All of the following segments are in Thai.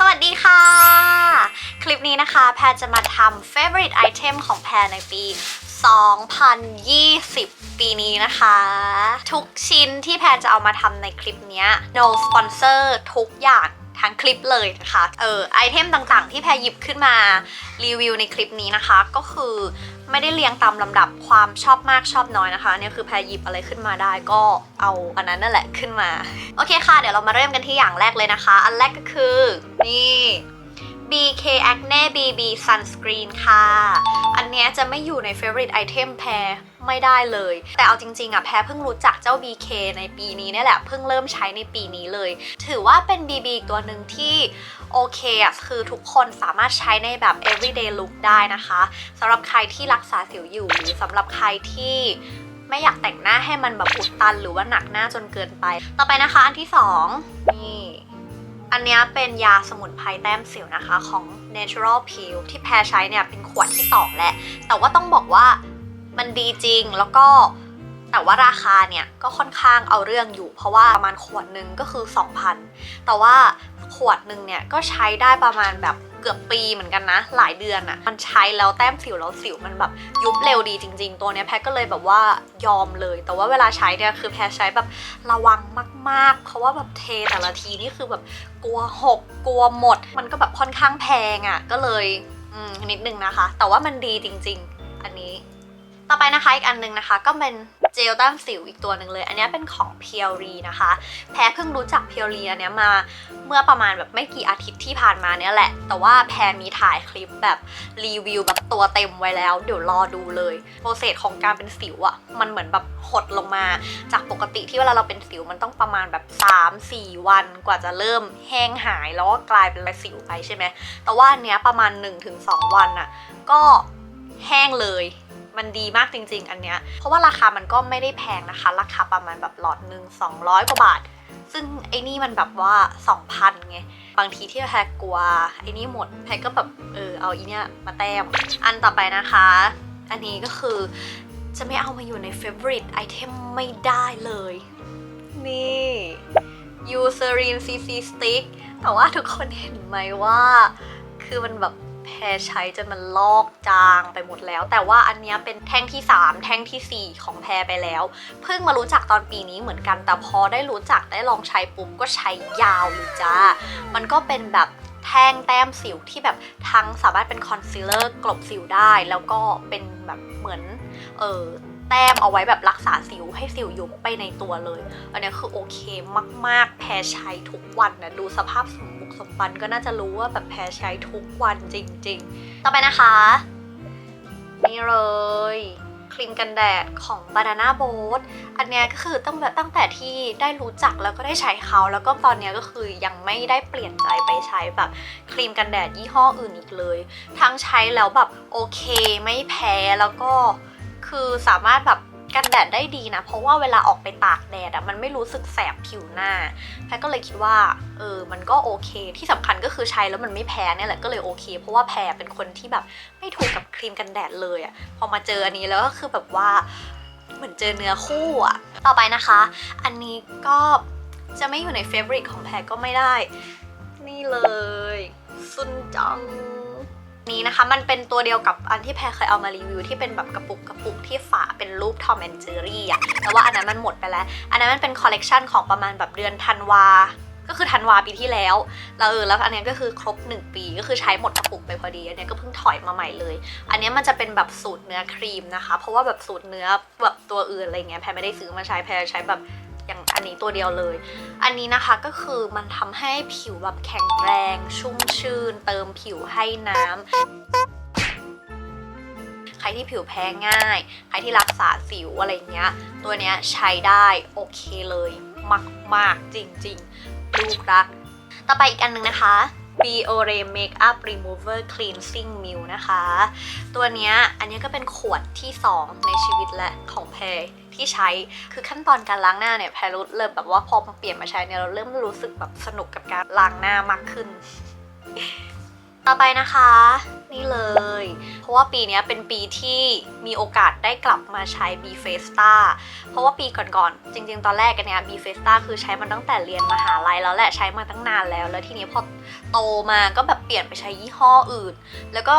สวัสดีค่ะ คลิปนี้นะคะ แพรจะมาทำ favorite item ของแพรในปี 2020 ปีนี้นะคะ ทุกชิ้นที่แพรจะเอามาทำในคลิปนี้ no sponsor ทุกอย่าง ทั้งคลิปเลยนะคะเออไอเทมต่างๆ ที่แพรหยิบขึ้นมารีวิวในคลิปนี้นะคะ ก็คือไม่ได้เรียงตามลำดับความชอบมากชอบน้อยนะคะเนี่ยคือแพรหยิบอะไรขึ้นมาได้ก็เอาอันนั้นนั่นแหละขึ้นมา โอเคค่ะ เดี๋ยวเรามาเริ่มกันที่อย่างแรกเลยนะคะ อันแรกก็คือนี่ BK Acne BB Sunscreen ค่ะ อันเนี้ยจะไม่อยู่ใน favorite item แพรไม่ได้เลย แต่เอาจริงๆอะแพรเพิ่งรู้จักเจ้า BK ในปีนี้เนี่ยแหละเพิ่งเริ่มใช้ในปีนี้เลย ถือว่าเป็น BB อีกตัวหนึ่งที่โอเคอะคือทุกคนสามารถใช้ในแบบ everyday look ได้นะคะสำหรับใครที่รักษาสิวอยู่หรือสำหรับใครที่ไม่อยากแต่งหน้าให้มันแบบอุดตันหรือว่าหนักหน้าจนเกินไป ต่อไปนะคะอันที่สองนี่ อันนี้เป็นยาสมุนไพรแต้มสิวนะคะของ Natural Peel ที่แพรใช้เนี่ยเป็นขวดที่2แล้ว แต่ว่าต้องบอกว่ามันดีจริงแล้วก็แต่ว่าราคาเนี่ยก็ค่อนข้างเอาเรื่องอยู่ เพราะว่าประมาณขวดหนึ่งก็คือ 2,000 แต่ว่าขวดหนึ่งเนี่ยก็ใช้ได้ประมาณแบบ กือบปีเหมือนกันนะ หลายเดือนอะ่ะ มันใช้แล้วแต้มสิวแล้วสิวมันแบบยุบเร็วดีจริง ๆ ตัวเนี้ยแพรก็เลยแบบว่ายอมเลย แต่ว่าเวลาใช้เนี่ยคือแพรใช้แบบระวังมาก ๆ เพราะว่าแบบเทแต่ละทีนี่คือแบบกลัวหกกลัวหมด มันก็แบบค่อนข้างแพงอะ่ะ ก็เลยอืมนิดนึงนะคะ แต่ว่ามันดีจริง ๆ อันนี้ ต่อไปนะคะอีกอันหนึงนะคะ ก็เป็นเจลแต้มสิวอีกตัวหนึ่งเลย อันนี้เป็นของเพียวรีนะคะ แพ้เพิ่งรู้จักเพียวรีอันนี้มาเมื่อประมาณแบบไม่กี่อาทิตย์ที่ผ่านมาเนี้ยแหละ แต่ว่าแพรมีถ่ายคลิปแบบรีวิวแบบตัวเต็มไว้แล้ว เดี๋ยวรอดูเลยโปรเซสของการเป็นสิวอะ่ะมันเหมือนแบบหดลงมา จากปกติที่เวลาเราเป็นสิวมันต้องประมาณแบบ 3-4 วันกว่าจะเริ่มแห้งหายแล้วก็กลายเป็นสิวไปใช่ไหมแต่ว่าอันเนี้ยประมาณ 1-2 วันอะ่ะก็แห้งเลย มันดีมากจริง ๆ อันเนี้ย เพราะว่าราคามันก็ไม่ได้แพงนะคะ ราคาประมาณแบบหลอดหนึ่ง200 กว่าบาท ซึ่งไอ้นี่มันแบบว่า 2,000ไง บางทีที่แพรกลัวไอ้นี่หมดแพรก็แบบเออเอาอีเนี่ยมาแต้ม อันต่อไปนะคะ อันนี้ก็คือจะไม่เอามาอยู่ใน favorite item ไม่ได้เลย นี่ Eucerin CC Stick แต่ว่าทุกคนเห็นไหมว่า คือมันแบบ แพรใช้จนมันลอกจางไปหมดแล้ว แต่ว่าอันนี้เป็นแท่งที่ 3 แท่งทีสี่ 4 ของแพรไปแล้ว เพิ่งมารู้จักตอนปีนี้เหมือนกัน แต่พอได้รู้จักได้ลองใช้ปุ๊บก็ใช้ยาวเลยจ้า มันก็เป็นแบบแท่งแต้มสิวที่แบบทั้งสามารถเป็นคอนซีลเลอร์กลบสิวได้ แล้วก็เป็นแบบเหมือนเออแต้มเอาไว้แบบรักษาสิวให้สิวยุบไปในตัวเลย อันนี้คือโอเคมาก ๆ แพรใช้ทุกวันนะดูสภาพสม สมบันก็น่าจะรู้ว่าแบบแพรใช้ทุกวันจริง ๆ ต่อไปนะคะ นี่เลยครีมกันแดดของ Banana Boat อันเนี้ยก็คือตั้งแต่ตั้งแต่ที่ได้รู้จักแล้วก็ได้ใช้เขา แล้วก็ตอนเนี้ยก็คือยังไม่ได้เปลี่ยนใจไปใช้แบบครีมกันแดดยี่ห้ออื่นอีกเลย ทั้งใช้แล้วแบบโอเคไม่แพ้แล้วก็คือสามารถแบบ กันแดดได้ดีนะ เพราะว่าเวลาออกไปตากแดดอะมันไม่รู้สึกแสบผิวหน้าแพรก็เลยคิดว่าเออมันก็โอเค ที่สำคัญก็คือใช้แล้วมันไม่แพ้เนี่ยแหละก็เลยโอเค เพราะว่าแพรเป็นคนที่แบบไม่ถูกกับครีมกันแดดเลยอะพอมาเจออันนี้แล้วก็คือแบบว่าเหมือนเจอเนื้อคู่อะต่อไปนะคะ อันนี้ก็จะไม่อยู่ในเฟเวอริของแพรก็ไม่ได้ นี่เลยซุนจัง นี้นะคะ มันเป็นตัวเดียวกับอันที่แพรเคยเอามารีวิวที่เป็นแบบกระปุกกระปุกที่ฝาเป็นรูปทอมแอนเจอรี่อะแต่ว่าอันนั้นมันหมดไปแล้ว อันนั้นมันเป็นคอลเลกชันของประมาณแบบเดือนธันวาก็คือธันวาปีที่แล้วแล้วเออแล้วอันนี้ก็คือครบ 1 ปีก็คือใช้หมดกระปุกไปพอดี อันนี้ก็เพิ่งถอยมาใหม่เลย อันนี้มันจะเป็นแบบสูตรเนื้อครีมนะคะ เพราะว่าแบบสูตรเนื้อแบบตัวอื่นอะไรเงี้ยแพรไม่ได้ซื้อมาใช้แพรใช้แบบ อย่างอันนี้ตัวเดียวเลย อันนี้นะคะก็คือมันทำให้ผิวแบบแข็งแรง ชุ่มชื่น เติมผิวให้น้ำใครที่ผิวแพ้ง่าย ใครที่รักษาสิวอะไรเงี้ย ตัวเนี้ยใช้ได้โอเคเลย มาก ๆ จริง ๆ ลูกรัก ต่อไปอีกอันหนึ่งนะคะ b o r e Makeup Remover Cleansing m i l นะคะ ตัวนี้อันนี้ก็เป็นขวดที่ 2 ในชีวิตและของแพรที่ใช้คือขั้นตอนการล้างหน้าเนี่ยแพรรู้เริ่มแบบว่าพอมาเปลี่ยนมาใช้เนี่ยเราเริ่มรู้สึกแบบสนุกกับการล้างหน้า มากขึ้น ต่อไปนะคะ นี่เลย ว่าปีนี้เป็นปีที่มีโอกาสได้กลับมาใช้ b f e s t a เพราะว่าปีก่อนๆ จริงๆ ตอนแรกกันเนี้ย b f e s t a คือใช้มันตั้งแต่เรียนมหาลัยแล้วแหละใช้มาตั้งนานแล้ว แล้วทีนี้พอโตมาก็แบบเปลี่ยนไปใช้ยี่ห้ออื่น แล้วก็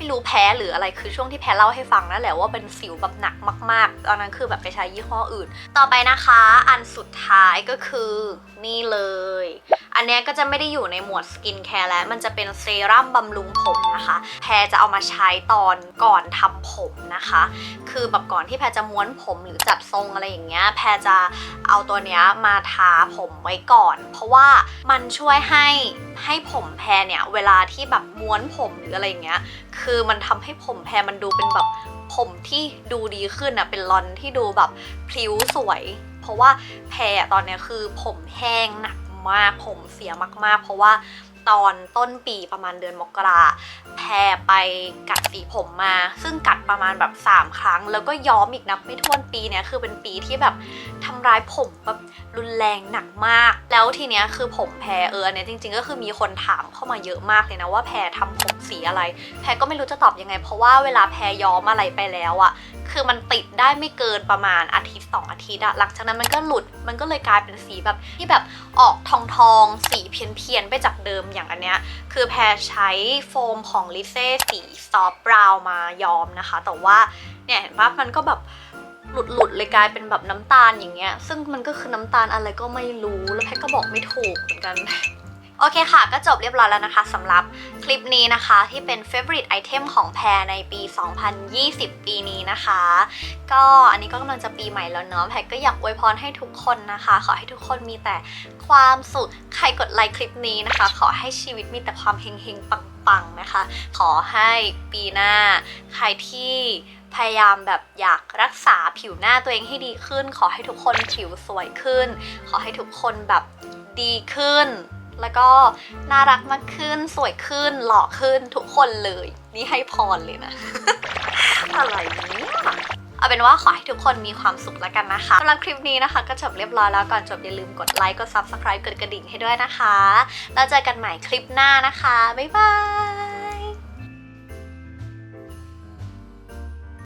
ไม่รู้แพ้หรืออะไรคือช่วงที่แพ้เล่าให้ฟังนั่นแหละว่าเป็นสิวแบบหนักมาก ๆ ตอนนั้นคือแบบไปใช้ยี่ห้ออื่น ต่อไปนะคะอันสุดท้ายก็คือนี่เลย อันนี้ก็จะไม่ได้อยู่ในหมวดสกินแคร์แล้ว มันจะเป็นเซรั่มบำรุงผมนะคะ แพรจะเอามาใช้ตอนก่อนทำผมนะคะ คือแบบก่อนที่แพรจะม้วนผมหรือจัดทรงอะไรอย่างเงี้ย แพรจะเอาตัวเนี้ยมาทาผมไว้ก่อน เพราะว่ามันช่วยให้ให้ผมแพรเนี่ยเวลาที่แบบม้วนผมหรืออะไรอย่างเงี้ยคือือมันทำให้ผมแพรมันดูเป็นแบบผมที่ดูดีขึ้นอะเป็นลอนที่ดูแบบพลิ้วสวย เพราะว่าแพรตอนนี้คือผมแห้งหนักมากผมเสียมากๆ เพราะว่าตอนต้นปีประมาณเดือนมกราแพรไปกัดสีผมมา ซึ่งกัดประมาณแบบ 3 ครั้ง แล้วก็ย้อมอีกนับไม่ถ้วนปีเนี้ยคือเป็นปีที่แบบทำร้ายผมแบบรุนแรงหนักมาก แล้วทีเนี้ยคือผมแพรเอออันเนี้ยจริง ๆ ก็คือมีคนถามเข้ามาเยอะมากเลยนะว่าแพรทำผมสีอะไร แพรก็ไม่รู้จะตอบยังไง เพราะว่าเวลาแพรย้อมอะไรไปแล้วอะคือมันติดได้ไม่เกินประมาณอาทิตย์สองอาทิตย์อะหลังจากนั้นมันก็หลุดมันก็เลยกลายเป็นสีแบบที่แบบออกทองทองสีเพี้ยนเพียนๆไปจากเดิมอย่างอันเนี้ยคือแพรใช้โฟมของลิเซ่สีซอฟบราวมาย้อมนะคะ แต่ว่าเนี่ยเห็นปะมันก็แบบหลุดหลุดๆเลยกลายเป็นแบบน้ำตาลอย่างเงี้ย ซึ่งมันก็คือน้ำตาลอะไรก็ไม่รู้ แล้วแพรก็บอกไม่ถูกเหมือนกัน โอเคค่ะ ก็จบเรียบร้อยแล้วนะคะสำหรับคลิปนี้นะคะที่เป็น favorite item ของแพรในปี 2020 ปีนี้นะคะ ก็อันนี้ก็กำลังจะปีใหม่แล้วเนาะแพรก็อยากอวยพรให้ทุกคนนะคะ ขอให้ทุกคนมีแต่ความสุข ใครกดไลค์คลิปนี้นะคะ ขอให้ชีวิตมีแต่ความเฮงๆ ปังๆนะคะ ขอให้ปีหน้าใครที่พยายามแบบอยากรักษาผิวหน้าตัวเองให้ดีขึ้น ขอให้ทุกคนผิวสวยขึ้น ขอให้ทุกคนแบบดีขึ้น แล้วก็น่ารักมากขึ้น สวยขึ้น หล่อขึ้นทุกคนเลย นี่ให้พรเลยนะ อะไรเนี่ยเอาเป็นว่าขอให้ทุกคนมีความสุขแล้วกันนะคะสำหรับคลิปนี้นะคะ ก็จบเรียบร้อยแล้วก่อนจบอย่าลืมกดไลค์กด subscribe กดกระดิ่งให้ด้วยนะคะ แล้วเจอกันใหม่คลิปหน้านะคะ บ๊ายบาย